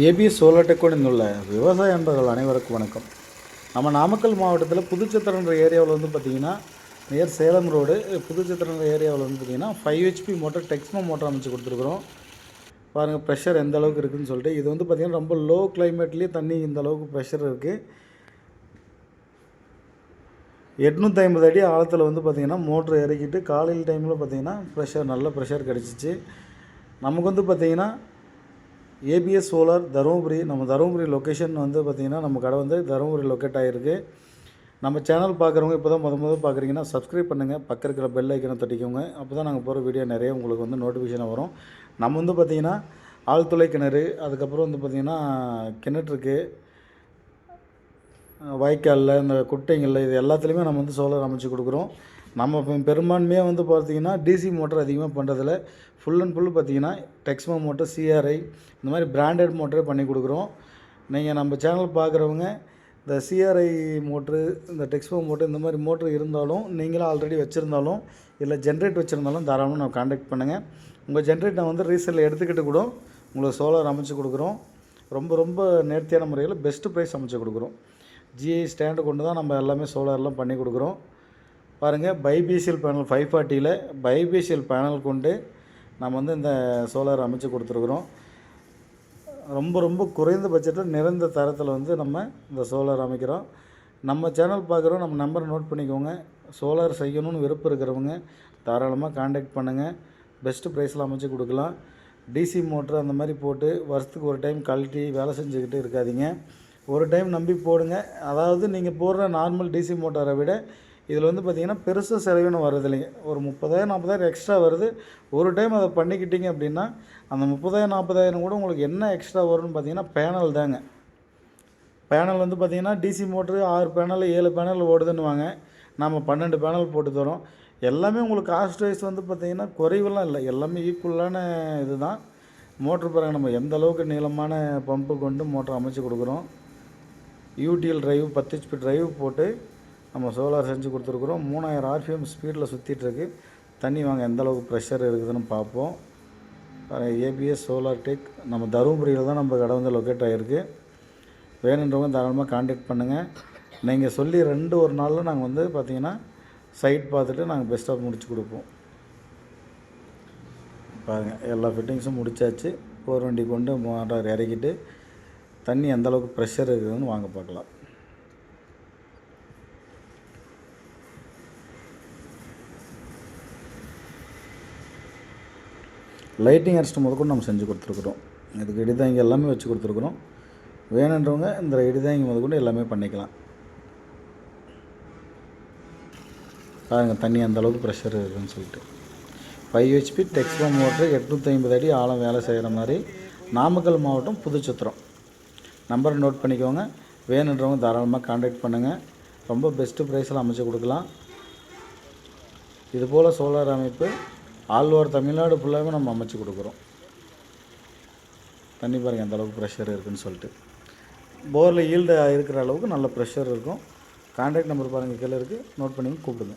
AB solar டெக்கோனில் உள்ள விவசாய அன்பர்கள் அனைவருக்கும் வணக்கம். நம்ம நாமக்கல் மாவட்டத்தில் புதுச்சத்திரன்ற ஏரியாவில் வந்து பார்த்திங்கன்னா நியர் சேலம் ரோடு புதுச்சத்திரன்ற ஏரியாவில் வந்து பார்த்திங்கன்னா five HP motor Texmo motor அமைச்சு கொடுத்துருக்குறோம். பாருங்கள் ப்ரெஷர் எந்த அளவுக்கு இருக்குதுன்னு சொல்லிட்டு இது வந்து பார்த்திங்கன்னா ரொம்ப லோ கிளைமேட்லேயே தண்ணி இந்த அளவுக்கு ப்ரெஷர் இருக்குது எட்நூற்றி ஐம்பது அடி ஆழத்தில் வந்து பார்த்திங்கன்னா மோட்ரு இறக்கிட்டு காலையில் டைமில் பார்த்திங்கன்னா ப்ரெஷர் நல்ல ப்ரெஷர் கிடச்சிச்சு. நமக்கு வந்து பார்த்திங்கன்னா ஏபிஎஸ் சோலார் தருமபுரி நம்ம தருமபுரி லொக்கேஷன் வந்து பார்த்திங்கன்னா நம்ம கடை வந்து தருமபுரி லொக்கேட் ஆகிருக்கு நம்ம சேனல் பார்க்குறவங்க இப்போ தான் முத முதல் பார்க்குறீங்கன்னா சப்ஸ்கிரைப் பண்ணுங்கள் பக்கம் இருக்கிற பெல் ஐக்கனை தட்டிக்கோங்க. அப்போ தான் நாங்கள் போகிற வீடியோ நிறைய உங்களுக்கு வந்து நோட்டிஃபிகேஷன் வரும். நம்ம வந்து பார்த்திங்கன்னா ஆழ்துளை கிணறு அதுக்கப்புறம் வந்து பார்த்திங்கன்னா கிணற்றுக்கு வாய்க்காலில் இந்த குட்டைங்களில் இது எல்லாத்துலேயுமே நம்ம வந்து சோலார் அமைச்சு கொடுக்குறோம். நம்ம இப்போ பெரும்பான்மையாக வந்து பார்த்திங்கன்னா டிசி மோட்டர் அதிகமாக பண்ணுறதில்ல ஃபுல் அண்ட் ஃபுல் பார்த்திங்கன்னா டெக்ஸ்மோ மோட்டர் சிஆர்ஐ இந்த மாதிரி பிராண்டட் மோட்டரே பண்ணி கொடுக்குறோம். நீங்கள் நம்ம சேனல் பார்க்குறவங்க இந்த சிஆர்ஐ மோட்ரு இந்த டெக்ஸ்மோ மோட்ரு இந்த மாதிரி மோட்ரு இருந்தாலும் நீங்களும் ஆல்ரெடி வச்சுருந்தாலும் இல்லை ஜென்ரேட் வச்சுருந்தாலும் தாராளமாக நம்ம காண்டாக்ட் பண்ணுங்கள் உங்கள் ஜென்ரேட் நான் வந்து ரீசெல்லில் எடுத்துக்கிட்டு கூட உங்களுக்கு சோலார் அமைச்சு கொடுக்குறோம். ரொம்ப ரொம்ப நேர்த்தியான முறையில் பெஸ்ட்டு ப்ரைஸ் அமைச்சு கொடுக்குறோம். ஜிஐ ஸ்டாண்டு கொண்டு தான் நம்ம எல்லாமே சோலார்லாம் பண்ணி கொடுக்குறோம். பாருங்கள் பைபிசிஎல் பேனல் ஃபைவ் ஃபார்ட்டியில் பைபிசிஎல் பேனல் கொண்டு நம்ம வந்து இந்த சோலார் அமைச்சு கொடுத்துருக்குறோம். ரொம்ப ரொம்ப குறைந்த பட்ஜெட்டில் நிறைந்த தரத்தில் வந்து நம்ம இந்த சோலார் அமைக்கிறோம். நம்ம சேனல் பார்க்குறோம் நம்ம நம்பரை நோட் பண்ணிக்கோங்க. சோலார் செய்யணும்னு விருப்பம் இருக்கிறவங்க தாராளமாக காண்டாக்ட் பண்ணுங்கள் பெஸ்ட்டு ப்ரைஸில் அமைச்சு கொடுக்கலாம். டிசி மோட்ரு அந்த மாதிரி போட்டு வருஷத்துக்கு ஒரு டைம் கழட்டி வேலை செஞ்சுக்கிட்டு இருக்காதீங்க. ஒரு டைம் நம்பி போடுங்க. அதாவது நீங்கள் போடுற நார்மல் டிசி மோட்டாரை விட இதில் வந்து பார்த்திங்கன்னா பெருசாக செலவுன்னு வர்றது இல்லைங்க ஒரு முப்பதாயிரம் நாற்பதாயிரம் எக்ஸ்ட்ரா வருது. ஒரு டைம் அதை பண்ணிக்கிட்டீங்க அப்படின்னா அந்த முப்பதாயிரம் நாற்பதாயிரம் கூட உங்களுக்கு என்ன எக்ஸ்ட்ரா வரும்னு பார்த்தீங்கன்னா பேனல் தாங்க. பேனல் வந்து பார்த்திங்கன்னா டிசி மோட்ரு ஆறு பேனல் ஏழு பேனல் ஓடுதுன்னு வாங்க நம்ம பன்னெண்டு பேனல் போட்டு தரோம். எல்லாமே உங்களுக்கு காஸ்ட் வைஸ் வந்து பார்த்திங்கன்னா குறைவெல்லாம் இல்லை. எல்லாமே ஈக்குவலான இது தான் மோட்ரு பாருங்கள் நம்ம எந்த அளவுக்கு நீளமான பம்பு கொண்டு மோட்டர் அமைச்சு கொடுக்குறோம். யூடிஎல் டிரைவ் பத்து ஹெச்பி டிரைவ் போட்டு நம்ம சோலார் செஞ்சு கொடுத்துருக்குறோம். மூணாயிரம் ஆர்பிஎம் ஸ்பீடில் சுற்றிட்டுருக்கு தண்ணி வாங்க எந்த அளவுக்கு ப்ரெஷர் இருக்குதுன்னு பார்ப்போம். ஏபிஎஸ் சோலார் டெக் நம்ம தருமபுரியில் தான் நம்ம கடை வந்து லொக்கேட் ஆகிருக்கு வேணுன்றவங்க தாராளமாக காண்டாக்ட் பண்ணுங்கள் நீங்கள் சொல்லி ரெண்டு ஒரு நாளில் நாங்கள் வந்து பார்த்திங்கன்னா சைட் பார்த்துட்டு நாங்கள் பெஸ்ட்டாக முடிச்சு கொடுப்போம். பாருங்கள் எல்லா ஃபிட்டிங்ஸும் முடிச்சாச்சு. போர் வண்டி கொண்டு மோட்டார் இறக்கிட்டு தண்ணி எந்தளவுக்கு ப்ரெஷர் இருக்குதுன்னு வாங்க பார்க்கலாம். லைட்டிங் அரெஸ்ட் முதற்கொண்டு நம்ம செஞ்சு கொடுத்துருக்குறோம். இதுக்கு இடிதாங்கி எல்லாமே வச்சு கொடுத்துருக்குறோம். வேணுன்றவங்க இந்த இடிதாங்கி முதற்கொண்டு எல்லாமே பண்ணிக்கலாம். பாருங்கள் தண்ணி அந்த அளவுக்கு ப்ரெஷர் இருக்குதுன்னு சொல்லிட்டு. ஃபைவ் ஹெச்பி டெக்ஸ்போ மோட்ரு எட்நூற்றி ஐம்பது அடி ஆழம் வேலை செய்கிற மாதிரி நாமக்கல் மாவட்டம் புதுச்சத்திரம். நம்பரை நோட் பண்ணிக்கோங்க. வேணுன்றவங்க தாராளமாக காண்டாக்ட் பண்ணுங்கள் ரொம்ப பெஸ்ட்டு ப்ரைஸில் அமைச்சு கொடுக்கலாம். இதுபோல் சோலார் அமைப்பு ஆல் ஓவர் தமிழ்நாடு ஃபுல்லாகவே நம்ம அமைச்சு கொடுக்குறோம். தண்ணி பாருங்கள் எந்த அளவுக்கு ப்ரெஷர் இருக்குதுன்னு சொல்லிட்டு. போரில் ஈல்டு இருக்கிற அளவுக்கு நல்ல ப்ரெஷர் இருக்கும். காண்டாக்ட் நம்பர் பாருங்கள் கீழே இருக்குது நோட் பண்ணி கூப்பிடுங்க.